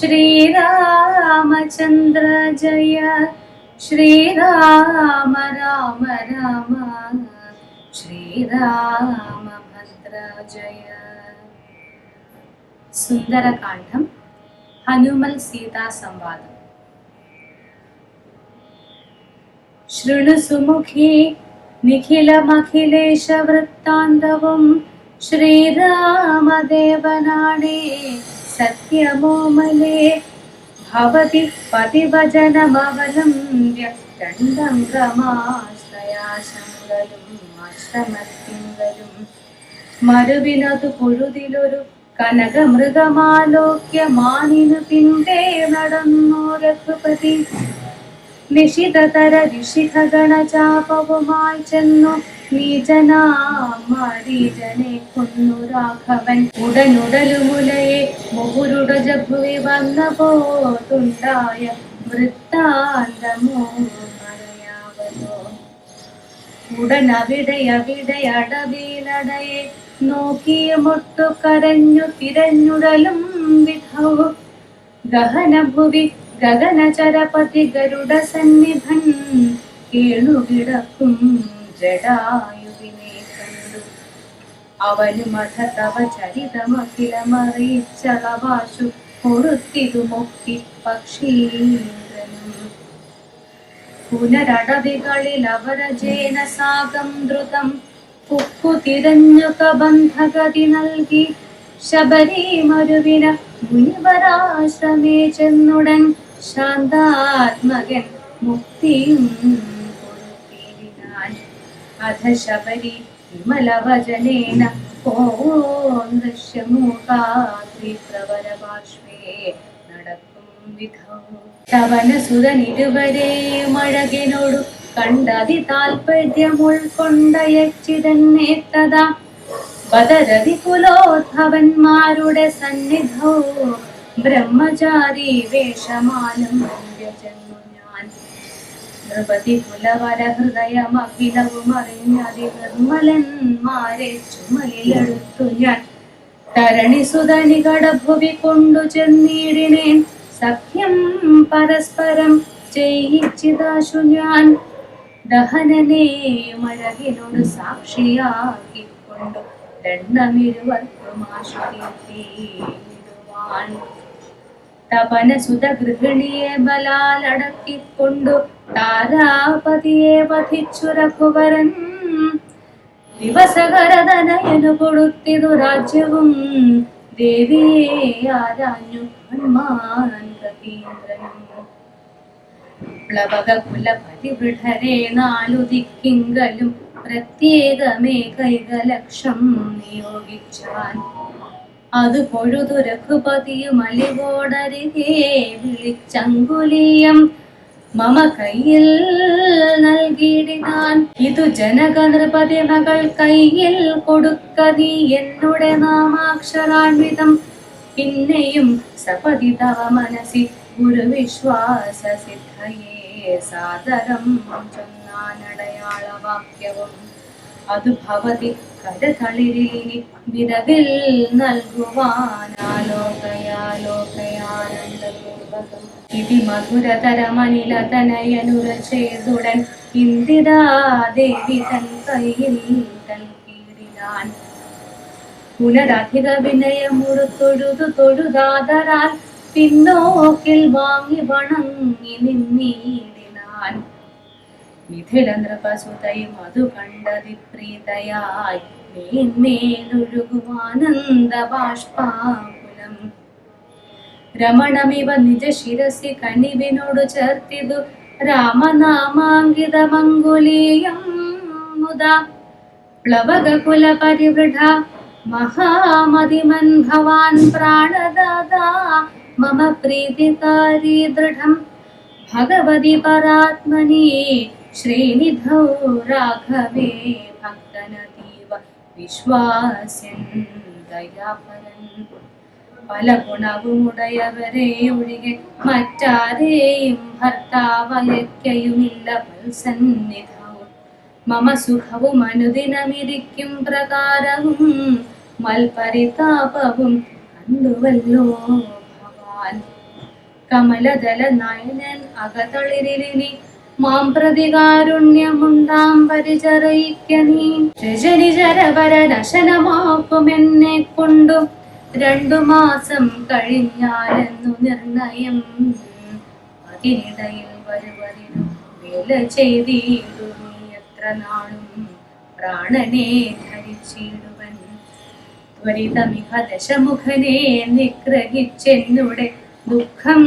രാമ രാമ ശ്രീരാമചന്ദ്ര ജയ. ശ്രീരാമ രാമ രാമ. ശ്രീരാമഭദ്ര ജയ. സുന്ദരകാന്ഡം ഹനുമൽ സീതാ സംവാദം. ശൃണു സുമുഖി നിഖിലമഖിലേശ വൃത്താന്തവും ശ്രീരാമദേവനാണേ. സത്യമോമലേ. ഭവതി പതിവചനമവലംബ്യ ദണ്ഡം ക്രമാശ്രയാശങ്കലും അശ്രമത്തിങ്കലും മരുവിനതു പുഴുതിലൊരു കനകമൃഗമാലോക്യ മാനിനു പിന്തേ നടന്നു രഘുപതി. നിശിതതര ഋഷിഖഗണചാപവുമായി ചെന്നു നീചനാമാരീജനെ കൊന്നു രാഘവൻ. ഉടനുടലുമുലയെ മുഹുരുടജഭുവി വന്ന പോതുണ്ടായ വൃത്താന്തമോ പറയാവതോ ഉടനവിടെ അവിടെ അടവിലടയെ നോക്കിയ മൊട്ടു കരഞ്ഞു തിരഞ്ഞുടലും വിധവും. ഗഹനഭുവി ഗഗനചരപതി ഗരുഡ സന്നിധൻ കേണുകിടക്കും ജടായുവിനെ കണ്ടു. അവനു മഠ തവ ചരിതമഖിലമറിയിച്ചളവാശു പൊറുത്തിതു മുക്തി പക്ഷീന്ദ്രനും പുനരടവികളിൽ അവരജേന സാഗം ദ്രുതം കുക്കു തിരഞ്ഞു കബന്ധഗതി നൽകി. ശബരി മരുവിന മുനിവരാശ്രമേ ചെന്നുടൻ. ശാന്താത്മകൻ മുക്തിയും അധ ശബരി വിമലവചനേന ഓം ദൃശ്യമൂകാദ്രി പ്രവരപാർശ്വേ നടക്കും വിധം. തവന സുതനിരുവരെ മഴകിനോടു കണ്ടതി താൽപര്യം ഉൾക്കൊണ്ടയച്ചിതന്നെ തഥാ. ബദരതി കുലോദ്ധവന്മാരുടെ സന്നിധവും ബ്രഹ്മചാരി ചെന്നു ഞാൻ നൃപതി കുലവര ഹൃദയം അഖിലവും അറിഞ്ഞതി നിർമ്മലന്മാരെ ചുമലിലെടുത്തു ഞാൻ. തരണി സുതനി കടഭുവി കൊണ്ടു ചെന്നിടിനേൻ സഖ്യം പരസ്പരം ചെയ്യിച്ചിതാശു ഞാൻ. ദഹനനെ മഴകിനോട് സാക്ഷിയാക്കിക്കൊണ്ടു ദണ്ഡമിരുവർക്കും ആശ്വദിപ്പിടുവാൻ തപന സുത ഗൃഹിണിയെ ബലാലടക്കിക്കൊണ്ടു താരാപതിയെ വധിച്ചു രഘുവരൻ ദിവസകരതനയനു കൊടുത്തിതു രാജ്യവും ദേവിയെ ആരാഞ്ഞു പരിവൃഢരെ നാലു ദിക്കിങ്കലും പ്രത്യേകമേ കൈകലക്ഷം നിയോഗിച്ചാൻ അത് പൊഴുതു രഘുപതിയും അലിവോടരികെ വിളിച്ചങ്കുലിയം. മമ കയ്യിൽ നൽകിയിടാൻ ഇതു ജനക നൃപതി മകൾ കയ്യിൽ കൊടുക്കതി എന്നുടെ നാമാക്ഷരാൻവിധം. പിന്നെയും സപതി തവ മനസി ഗുരുവിശ്വാസ സിദ്ധയേ സാദരം. ചൊന്നാനടയാളവാക്യവും അത് ഭവതി കരതളിരിനി വിരവിൽ നൽകുവാനാലോകയാലോകയാനന്ദപൂർവകം ഇതി ഇന്ദിരാദേവി തൻ കയ്യിൽ നൽകിയിടിനാൻ പുനരധിക വിനയമുറുത്തൊഴുതു തൊഴുതാതരാൽ പിന്നോക്കിൽ വാങ്ങി വണങ്ങി നിന്നീടിനാൻ. മിഥില നൃപസുതയും അതു കണ്ടതി പ്രീതയായി മേന്മേലൊഴുകുവാനന്ദ ബാഷ്പാകുലം രമണമിവ നിജ ശിരസി കനിവിനോട് ചേർത്തിതു രാമനാമാങ്കിതമങ്കുലീയം മുതാ പ്ലവകുല പരിവൃഢ മഹാമതിമൻ ഭവാൻ പ്രാണദാതാ. മമ പ്രീതികാരി ദൃഢം. ഭഗവതി പരാത്മനി ശ്രീനിധൗ രാഘവേ ഭക്തനതീവ വിശ്വാസ്യൻ ദയാപരൻ പല ഗുണവുമുടയവരെ ഒഴികെ മറ്റാരെയും ഭർത്താവയക്കയുമില്ല സന്നിധവും മമ സുഖവും അനുദിനമിരിക്കും പ്രകാരവും മൽപരിതാപവും കണ്ടുവല്ലോ ഭവാൻ. കമലദല നയനൻ അകതളിരിനി മാം പ്രതികാരുണ്യമുണ്ടാം പരിചറയിക്ക നീ രജനിചരവര ദശനമാക്കുമെന്നെ കൊണ്ടു രണ്ടു മാസം കഴിഞ്ഞാലെന്നു നിർണയം. അതിനിടയിൽ വരുവതിനു വില ചെയ്തിടു എത്ര നാളും പ്രാണനെ ധരിച്ചിടുവൻ. ത്വരിതമിഹ ദശമുഖനെ നിഗ്രഹിച്ചെന്നുടെ ദുഃഖം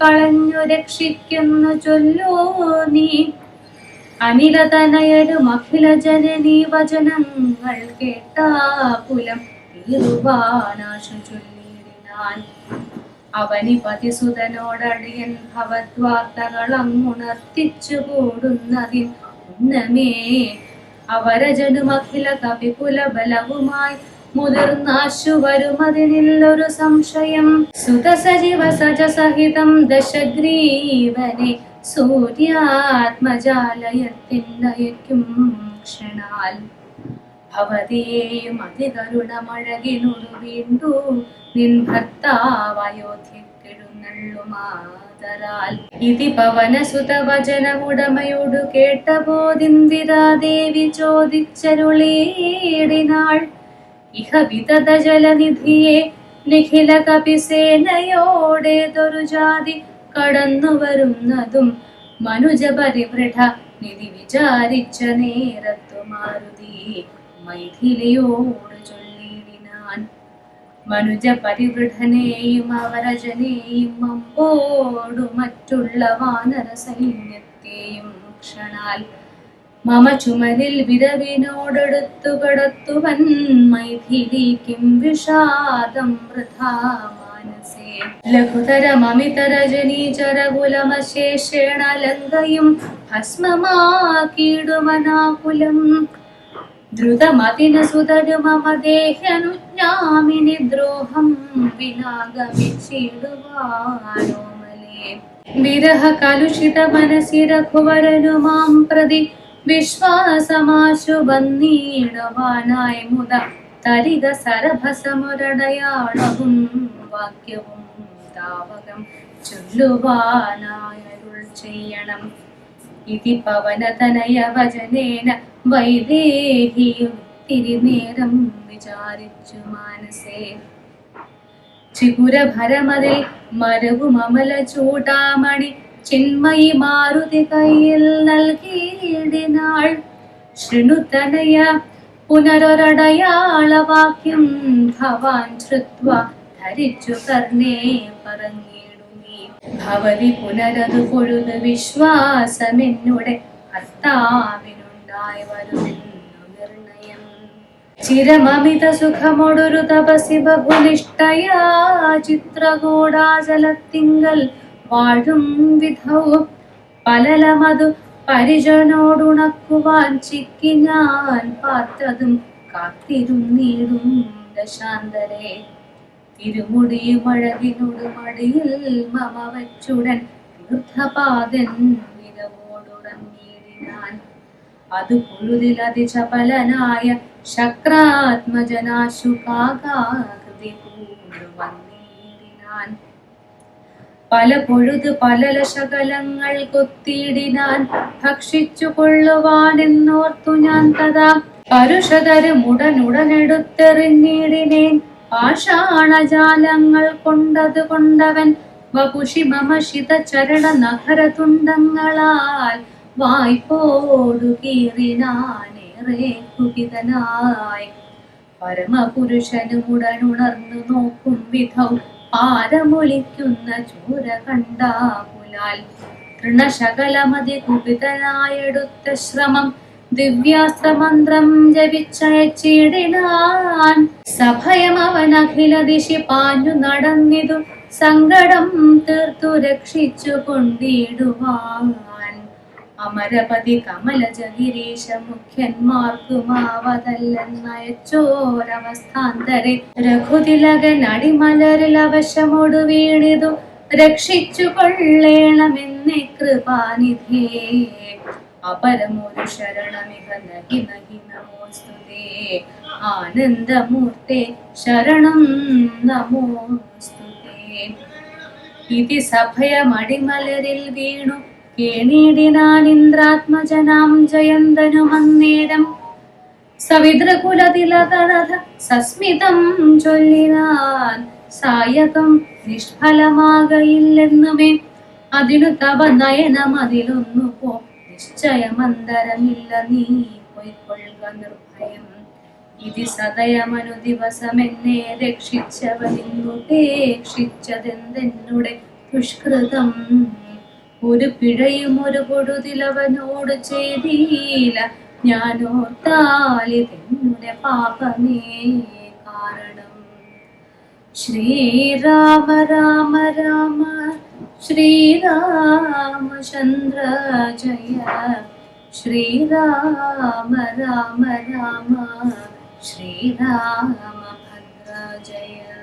കളഞ്ഞു രക്ഷിക്കുന്നു ചൊല്ലോ നീ. അനിലതനയരും അഖില ജനനീ വചനങ്ങൾ കേട്ടാകുലം തീരുവാനാശു ചൊല്ലിയിടിനാൻ. അവനിപതിസുതനോടടിയൻ ഭവദ്വാർത്തകൾ അങ്ങുണർത്തിച്ചു കൂടുന്നതിൻ ഉന്നമേ. അവരജനുമഖില കവികുല ബലവുമായി മുതിർന്നാശു വരുമതിനില്ലൊരു സംശയം. സുതസജീവ സജ സഹിതം ദശഗ്രീവനെ സൂര്യാത്മജാലയത്തിനയക്കും ക്ഷണാൽ. ഭവതിയെയും അതികരുണമഴകിനൊരു വീണ്ടു നിൻ ഭർത്താവയോധ്യക്കെഴുന്നള്ളുമാതരാൽ. ഇതി പവനസുത വചനമുടമയോടു കേട്ടപോതിന്ദിരാദേവി ചോദിച്ചരുളീടിനാൾ. ഇഹ വിതത ജലനിധിയെ നിഖില കപിസേനയോടേതൊരു ജാതി കടന്നു വരുന്നതും മനുജ പരിവൃഢ നിധി വിചാരിച്ച നേരത്തു മാരുതി. മൈഥിലിയോട് ചൊല്ലിടിനാൻ മനുജ പരിവൃഢനെയും അവരജനെയും അമ്പോടു മറ്റുള്ള വാനര സൈന്യത്തെയും ക്ഷണാൽ മമ ചുമലിൽ വിരവിനോടെടുത്തു കടത്തുവൻ മൈഥിലിക്കും വിഷാദം വൃഥാ മാനസേ. ലഘുതരമമിതരജനീചരകുലമശേഷേണ ലങ്കയും ഭസ്മമാക്കിയിടുമനാകുലം ദ്രുതമതിന സുതരു മമ ദേഹനുജ്ഞാമിനി ദ്രോഹം വിനാഗമിച്ചിടുവാനോമലേ. വിരഹ കലുഷിത മനസി രഘുവരനു മാം പ്രതി വിശ്വാസമാശു വന്നീടുവാനായി മുത തരിക സരഭസമുരടയാളവും വാക്യവും താവകം ചൊല്ലുവാനായരുൾ ചെയ്യണം. ഇതി പവനതനയ വചനേന വൈദേഹിയും തിരിനേരം വിചാരിച്ചു മാനസേ. ചിഗുരഭരമതിൽ മരവും ചിന്മയി മാരുതി കയ്യിൽ നൽകിയിടിനാൾ ശൃണുതനയ പുനരൊരടയാളവാക്യം ഭവാൻ ശ്രുത്വ ധരിച്ചു കർണേ പറഞ്ഞിടുമീ ഭവതി പുനരതു പൊഴുത് വിശ്വാസമെന്നുടെ ഭർത്താവിനുണ്ടായി വരുമെന്നു നിർണയം. ചിരമമിത സുഖമൊടൊരു തപസി ബഹുനിഷ്ഠയാ ചിത്രകൂടാചലത്തിങ്കൽ വാഴും വിധവും പലലമതു പരിജനോടുണക്കുവാൻ ചിക്കി ഞാൻ പാർത്തതും കാത്തിരുന്നിടും ദശാന്തരെ തിരുമുടിയും അഴകിനോട് മടിയിൽ മമ വച്ചുടൻ വൃദ്ധപാതൻ മികവോടുറങ്ങിയിടിനാൻ അത് പുഴുതിലതിചപലനായ ചപലനായ ശക്രാത്മജനാശു കാകാകൃതി പൂണ്ടു വന്നിടിനാൻ പല പൊഴുത് പല ലശകലങ്ങൾ കൊത്തിയിടിനാൻ ഭക്ഷിച്ചു കൊള്ളുവാൻ എന്നോർത്തു ഞാൻ തഥാ പരുഷതരും ഉടനുടനെടുത്തെറിഞ്ഞിടിനേൻ പാഷാണജാലങ്ങൾ കൊണ്ടത് കൊണ്ടവൻ വപുഷി മമഷിത ചരണ നഖരതുണ്ടങ്ങളാൽ വായ്പോടു കീറിനാനേറെ കുപിതനായി. പരമപുരുഷനും ഉടനുണർന്നു നോക്കും വിധൗ പാരമൊളിക്കുന്ന ചൂര കണ്ടാകുലാൽ തൃണശകലമതി കുപിതനായെടുത്ത ശ്രമം ദിവ്യാസ്ത്രമന്ത്രം ജപിച്ചയച്ചിടിനാൻ. സഭയം അവൻ അഖില ദിശി പാഞ്ഞു നടന്നിതു സങ്കടം തീർത്തു രക്ഷിച്ചു കൊണ്ടിടുവാൻ. അമരപതി കമലജ ഗിരീശ മുഖ്യന്മാർക്കുമാവതല്ലെന്നയച്ചോരവസ്ഥാന്തരെ രഘുതിലകൻ അടിമലരിൽ അവശമോട് വീണിതു. രക്ഷിച്ചു കൊള്ളേണമെന്നെ കൃപാനിധേ. അപരമൊരു ശരണമിഹ നഹി നഹി നമോസ്തുതേ ആനന്ദമൂർത്തെ ശരണം നമോസ്തുതേ. ഇതി സഭയമടിമലരിൽ വീണു. കേണീടിനാൻ ഇന്ദ്രാത്മജനാം ജയന്തനുമന്നേരം സവിതൃകുലതിലകരഥ സസ്മിതം ചൊല്ലിനാൻ സായകം നിഷ്ഫലമാകയില്ലെന്നുമേ. അതിനു തവ നയനം അതിലൊന്നു പോ. നിശ്ചയമന്തരമില്ല നീ പൊയ്ക്കൊള്ളുക നിർഭയം. ഇതി സദയമനു ദിവസമെന്നെ രക്ഷിച്ചവനിന്നുപേക്ഷിച്ചതെന്തെന്നുടെ ദുഷ്കൃതം. ഒരു പിഴയും ഒരു പൊടുതിലവനോട് ഞാൻ ഓർത്താലിതെന്നുടെ പാപമേ കാരണം. ശ്രീരാമ രാമ രാമ ശ്രീരാമചന്ദ്ര ജയ. ശ്രീരാമ രാമ രാമ ശ്രീരാമഭദ്ര ജയ.